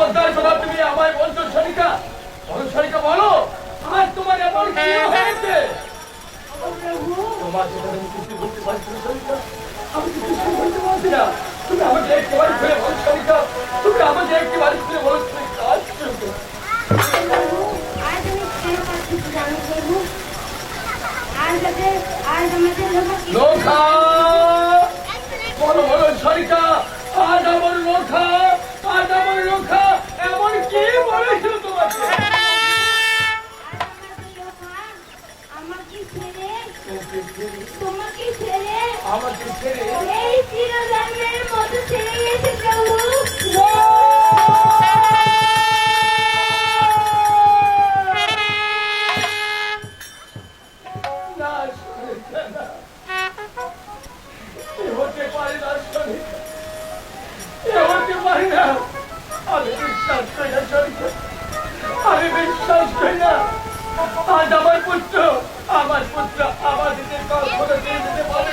বাসর ঘরে ওই পদ্মার তুমি আমায় বলছো সনিকা বলো সনিকা বলো। আর তোমার এমন কি হয়েছে? তোমার সেটা আমি কিছু বলতে পারছি না সনিকা আমি কিছু বলতে পারছি না। তুমি আমাকে একবার খুলে বলো সনিকা তুমি আমাকে একবার খুলে বলো সনিকা আশ্চর্য আজ আমি কেন পাচ্ছি জানো প্রভু। আজ আমাদের আজ আমাদের লোক বলো বলো সরিতা আজ আমার আমাকে ছেড়ে এই চিরজন্মের মতো ছেড়ে গেছে প্রভু। আমি বিশ্বাস করি না আমি বিশ্বাস করি না। আজ আমার পুত্র আমার পুত্র আমাদেরকে কখনো দিয়ে দিতে পারে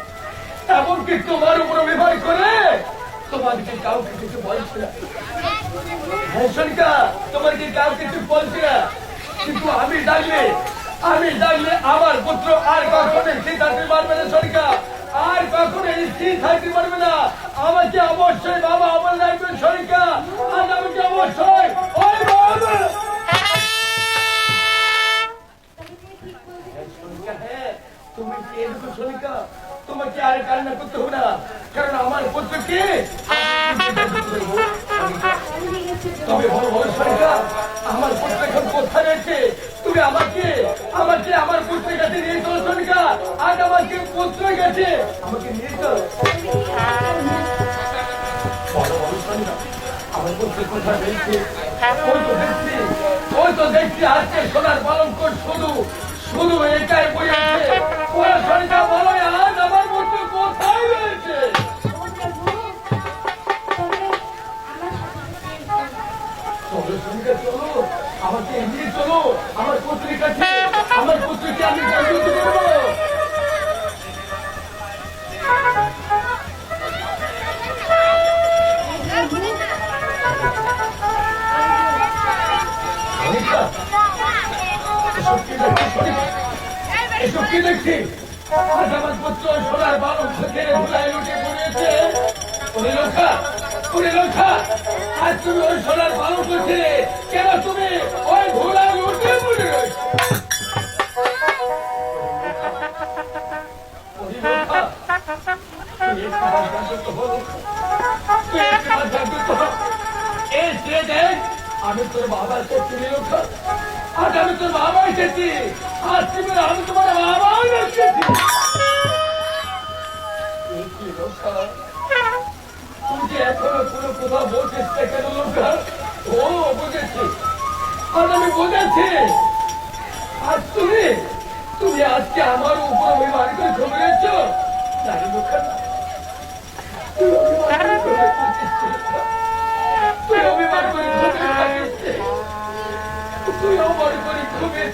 এমনকি তোমার উপর ব্যবহার করে তোমাদেরকে কাউকে কিছু বলছে না। হ্যাঁ সনিকা তোমাকে কাউ কিছু বলছে না। কিন্তু আমি ডাকলে আমি ডাকলে আমার পুত্র আর কখনো স্থির থাকতে পারবে না সনিকা আর কখনো স্থির থাকতে পারবে না। আমাকে অবশ্যই বাবা আমার লাগবে সনিকা আজ আমাকে অবশ্যই ওই বাবা। সনিকা, হ্যাঁ, তুমি কি এরকম সনিকা আর কান্না করতে হবে না। কারণ আমার তবে বড় বড় সনিকা আমার পুত্র এখন কোথায় রয়েছে? তুমি আমাকে আমাকে আমার পুত্রের কাছে নিয়ে চলো আজ আমাকে পুত্র আমাকে নিয়ে চলো। আমার পুত্র ওই তো দেখছি, ওই তো দেখছি, আজকে সোনার পালন কর শুধু শুধু একাই বই কাছে আমার পুত্রকে আমি জাগ্রত করব আমার পুত্র সোনার বালক থেকে ধুলায় লুটে পড়েছে ওরে লোখা ওরে তুমি ওই সোনার বালক করছে কেন তুমি আমি তোর বাবা এসেছি। তুমি আমি তোমার বাবা এসেছি। যে এখনও কোনো কোথাও কেন ও বুঝেছি আজ আমি বুঝেছি আজ তুমি তুমি আজকে আমার উপর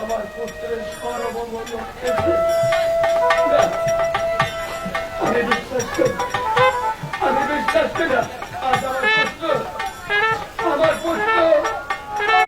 আমার পুত্রের আমি বিশ্বাস করি আমি বিশ্বাস করি